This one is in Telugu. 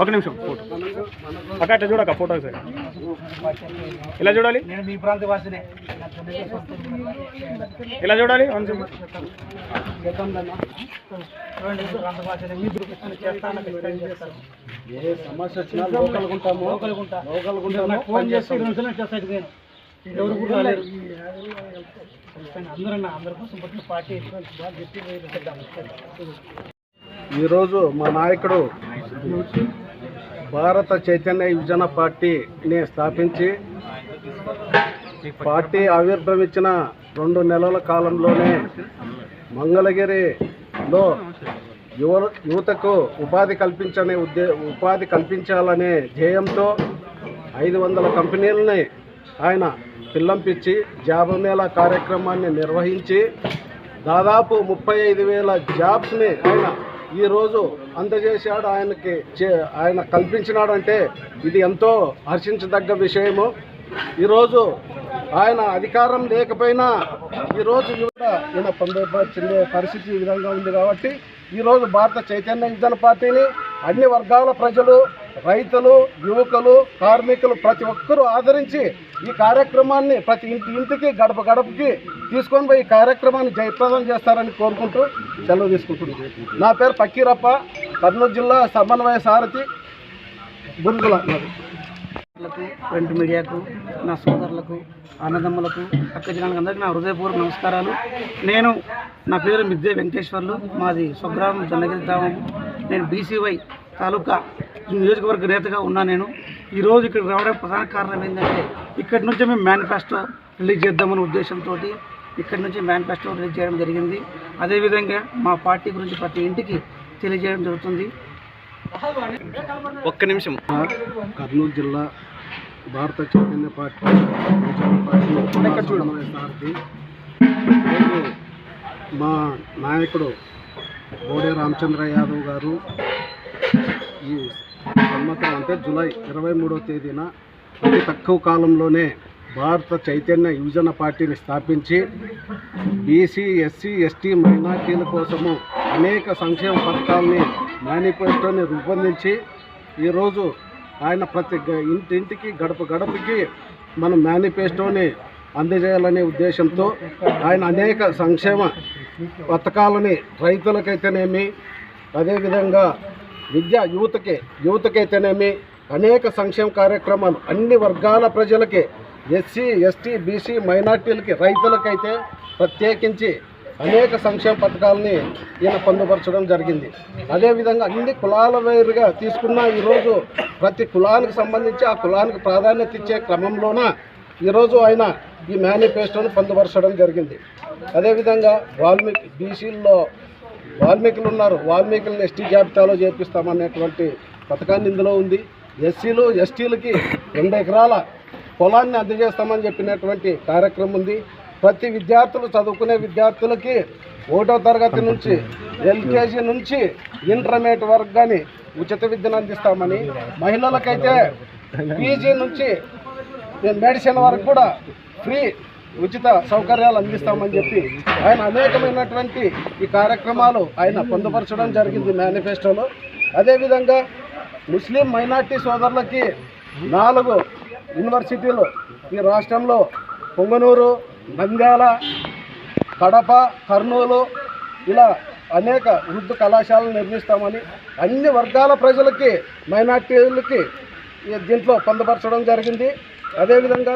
ఒక నిమిషం ఫోటో. అక్క అట్లా చూడక ఫోటో సార్ ఇలా చూడాలి? నేను మీ ప్రాంత వాసినే. ఇలా చూడాలి? ఏ సమస్య వచ్చినా లోకల్గా ఉంటాము. లోకల్గుంటా లోకల్గా నాకు ఫోన్ చేస్తే ఇరవై నిమిషాలు చేస్తాను నేను ఎవరు కూడా రాలేరు. అందరూ అందరి కోసం పట్టిన పార్టీ గట్టి ఈరోజు మా నాయకుడు భారత చైతన్య యువజన పార్టీని స్థాపించి పార్టీ ఆవిర్భవించిన రెండు నెలల కాలంలోనే మంగళగిరిలో యువ యువతకు ఉపాధి కల్పించనే ఉద్దే ఉపాధి కల్పించాలనే ధ్యేయంతో ఐదు వందల కంపెనీలని ఆయన పిల్లంపించి జాబ్ మేళా కార్యక్రమాన్ని నిర్వహించి దాదాపు ముప్పై ఐదు వేల జాబ్స్ని ఆయన ఈరోజు అందజేశాడు ఆయనకి చే- ఆయన కల్పించినాడంటే ఇది ఎంతో హర్షించదగ్గ విషయము. ఈరోజు ఆయన అధికారం లేకపోయినా ఈరోజు యువత ఈయన పొందే పరిస్థితి ఈ విధంగా ఉంది కాబట్టి ఈరోజు భారత చైతన్య యువజన పార్టీని అన్ని వర్గాల ప్రజలు రైతులు యువకులు కార్మికులు ప్రతి ఒక్కరూ ఆదరించి ఈ కార్యక్రమాన్ని ప్రతి ఇంటి ఇంటికి గడప గడపకి తీసుకొని పోయి ఈ కార్యక్రమాన్ని జయప్రదం చేస్తారని కోరుకుంటూ సెలవు తీసుకుంటున్నాను. నా పేరు పక్కీరప్ప కర్నూలు జిల్లా సమన్వయ సారథి గురుగుల ప్రింట్ మీడియాకు నా సోదరులకు అన్నదమ్ములకు అక్కజనాలకు అందరికీ నా హృదయపూర్వక నమస్కారాలు. నేను నా పేరు మిద్దే వెంకటేశ్వర్లు మాది స్వగ్రామం జొన్నగిరి గ్రామం. నేను బీసీవై తాలూకా నియోజకవర్గ నేతగా ఉన్నా నేను. ఈరోజు ఇక్కడ రావడం ప్రధాన కారణం ఏంటంటే ఇక్కడి నుంచి మేము మేనిఫెస్టో రిలీజ్ చేద్దామనే ఉద్దేశంతో ఇక్కడి నుంచి మేనిఫెస్టో రిలీజ్ చేయడం జరిగింది. అదేవిధంగా మా పార్టీ గురించి ప్రతి ఇంటికి తెలియజేయడం జరుగుతుంది. ఒక్క నిమిషం. కర్నూలు జిల్లా భారత చైతన్య పార్టీ మా నాయకుడు బోడే రామచంద్ర యాదవ్ గారు ఈ సంవత్సరం అంటే జూలై ఇరవై మూడవ తేదీన అతి తక్కువ కాలంలోనే భారత చైతన్య యువజన పార్టీని స్థాపించి బీసీ ఎస్సీ ఎస్టీ మైనార్టీల కోసము అనేక సంక్షేమ పథకాలని మేనిఫెస్టోని రూపొందించి ఈరోజు ఆయన ప్రతి ఇంటింటికి గడప గడపకి మన మేనిఫెస్టోని అందజేయాలనే ఉద్దేశంతో ఆయన అనేక సంక్షేమ పథకాలని రైతులకైతేనేమి అదేవిధంగా విద్యా యువతకి యువతకైతేనేమి అనేక సంక్షేమ కార్యక్రమాలు అన్ని వర్గాల ప్రజలకి ఎస్సీ ఎస్టీ బీసీ మైనార్టీలకి రైతులకైతే ప్రత్యేకించి అనేక సంక్షేమ పథకాలని ఈయన పొందుపరచడం జరిగింది. అదేవిధంగా అన్ని కులాల వేరుగా తీసుకున్న ఈరోజు ప్రతి కులానికి సంబంధించి ఆ కులానికి ప్రాధాన్యత ఇచ్చే క్రమంలోన ఈరోజు ఆయన ఈ మేనిఫెస్టోను పొందుపరచడం జరిగింది. అదేవిధంగా వాల్మీకి బీసీల్లో వాల్మీకులు ఉన్నారు. వాల్మీకులను ఎస్టీ జాబితాలో చేపిస్తామనేటువంటి పథకాన్ని ఇందులో ఉంది. ఎస్సీలు ఎస్టీలకి రెండు ఎకరాల పొలాన్ని అందజేస్తామని చెప్పినటువంటి కార్యక్రమం ఉంది. ప్రతి విద్యార్థులు చదువుకునే విద్యార్థులకి ఒకటో తరగతి నుంచి ఎల్కేజీ నుంచి ఇంటర్మీడియట్ వరకు కానీ ఉచిత విద్యను అందిస్తామని మహిళలకైతే పీజీ నుంచి మెడిసిన్ వరకు కూడా ఫ్రీ ఉచిత సౌకర్యాలు అందిస్తామని చెప్పి ఆయన అనేకమైనటువంటి ఈ కార్యక్రమాలు ఆయన పొందుపరచడం జరిగింది మేనిఫెస్టోలో. అదేవిధంగా ముస్లిం మైనార్టీ సోదరులకి నాలుగు యూనివర్సిటీలు ఈ రాష్ట్రంలో పొంగనూరు నంద్యాల కడప కర్నూలు ఇలా అనేక వృద్ధ కళాశాలలు నిర్మిస్తామని అన్ని వర్గాల ప్రజలకి మైనార్టీలకి దీంట్లో పొందుపరచడం జరిగింది. అదేవిధంగా